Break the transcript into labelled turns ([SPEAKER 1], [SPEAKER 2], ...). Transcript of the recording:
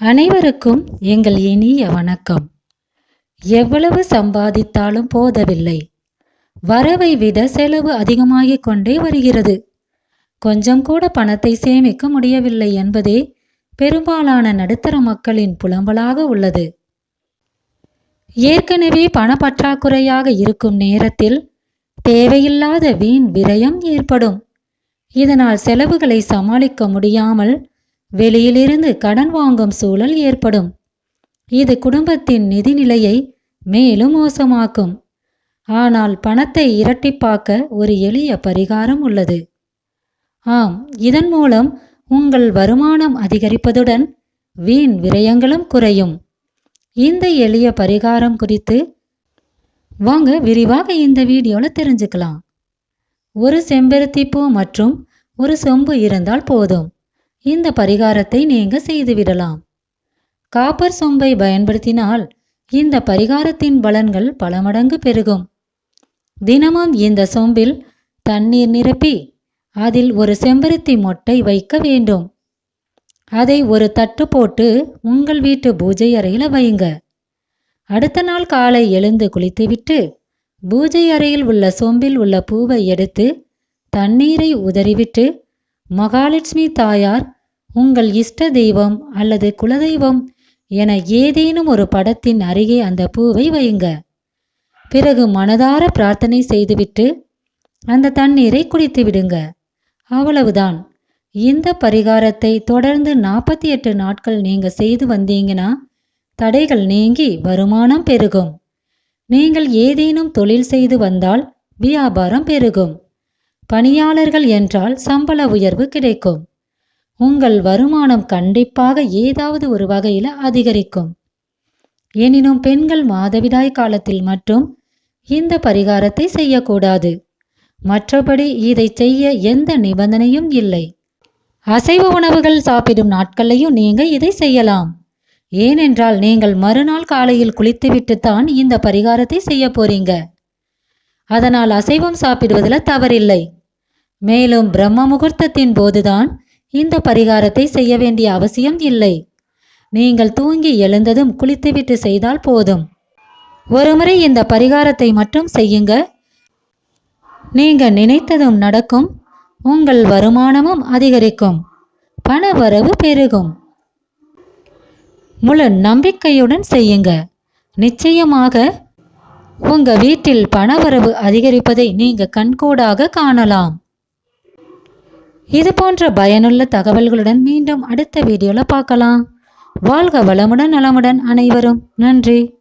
[SPEAKER 1] அனைவருக்கும் எங்கள் இனிய வணக்கம். எவ்வளவு சம்பாதித்தாலும் போதவில்லை. வரவை விட செலவு அதிகமாகிக் கொண்டே வருகிறது. கொஞ்சம் கூட பணத்தை சேமிக்க முடியவில்லை என்பதே பெரும்பாலான நடுத்தர மக்களின் புலம்பலாக உள்ளது. ஏற்கனவே பணப்பற்றாக்குறையாக இருக்கும் நேரத்தில் தேவையில்லாத வீண் விரயம் ஏற்படும். இதனால் செலவுகளை சமாளிக்க முடியாமல் வெளியிலிருந்து கடன் வாங்கும் சூழல் ஏற்படும். இது குடும்பத்தின் நிதிநிலையை மேலும் மோசமாக்கும். ஆனால் பணத்தை இரட்டிப்பாக்க ஒரு எளிய பரிகாரம் உள்ளது. ஆம் இதன் மூலம் உங்கள் வருமானம் அதிகரிப்பதுடன் வீண் விரயங்களும் குறையும். இந்த எளிய பரிகாரம் குறித்து வாங்க விரிவாக இந்த வீடியோவில் தெரிஞ்சுக்கலாம். ஒரு செம்பருத்தி பூ மற்றும் ஒரு சொம்பு இருந்தால் போதும். இந்த பரிகாரத்தை நீங்க செய்துவிடலாம் காப்பர் சொம்பை பயன்படுத்தினால் இந்த பரிகாரத்தின் பலன்கள் பல மடங்கு பெருகும். தினமும் இந்த சொம்பில் தண்ணீர் நிரப்பி அதில் ஒரு செம்பருத்தி மொட்டை வைக்க வேண்டும். அதை ஒரு தட்டு போட்டு உங்கள் வீட்டு பூஜை அறையில் வையுங்க அடுத்த நாள் காலை எழுந்து குளித்துவிட்டு பூஜை அறையில் உள்ள சொம்பில் உள்ள பூவை எடுத்து தண்ணீரை உதறிவிட்டு மகாலட்சுமி தாயார் உங்கள் இஷ்ட தெய்வம் அல்லது குலதெய்வம் என ஏதேனும் ஒரு படத்தின் அருகே அந்த பூவை வையுங்க. பிறகு மனதார பிரார்த்தனை செய்துவிட்டு அந்த தண்ணீரை குடித்து விடுங்க. அவ்வளவுதான். இந்த பரிகாரத்தை தொடர்ந்து நாற்பத்தி எட்டு நாட்கள் நீங்க செய்து வந்தீங்கன்னா தடைகள் நீங்கி வருமானம் பெருகும். நீங்கள் ஏதேனும் தொழில் செய்து வந்தால் வியாபாரம் பெருகும். பணியாளர்கள் என்றால் சம்பள உயர்வு கிடைக்கும். உங்கள் வருமானம் கண்டிப்பாக ஏதாவது ஒரு வகையில் அதிகரிக்கும். எனினும் பெண்கள் மாதவிடாய் காலத்தில் மட்டும் இந்த பரிகாரத்தை செய்யக்கூடாது. மற்றபடி இதை செய்ய எந்த நிபந்தனையும் இல்லை. அசைவ உணவுகள் சாப்பிடும் நாட்களையும் நீங்க இதை செய்யலாம். ஏனென்றால் நீங்கள் மறுநாள் காலையில் குளித்துவிட்டு தான் இந்த பரிகாரத்தை செய்ய போறீங்க. அதனால் அசைவம் சாப்பிடுவதில் தவறில்லை. மேலும் பிரம்ம முகூர்த்தத்தின் போதுதான் இந்த பரிகாரத்தை செய்ய வேண்டிய அவசியம் இல்லை. நீங்கள் தூங்கி எழுந்ததும் குளித்துவிட்டு செய்தால் போதும். ஒருமுறை இந்த பரிகாரத்தை மட்டும் செய்யுங்க. நீங்க நினைத்ததும் நடக்கும். உங்கள் வருமானமும் அதிகரிக்கும். பண வரவு பெருகும். முழு நம்பிக்கையுடன் செய்யுங்க. நிச்சயமாக உங்க வீட்டில் பணவரவு அதிகரிப்பதை நீங்க கண்கூடாக காணலாம். இது போன்ற பயனுள்ள தகவல்களுடன் மீண்டும் அடுத்த வீடியோல பார்க்கலாம். வாழ்க வளமுடன் நலமுடன் அனைவரும். நன்றி.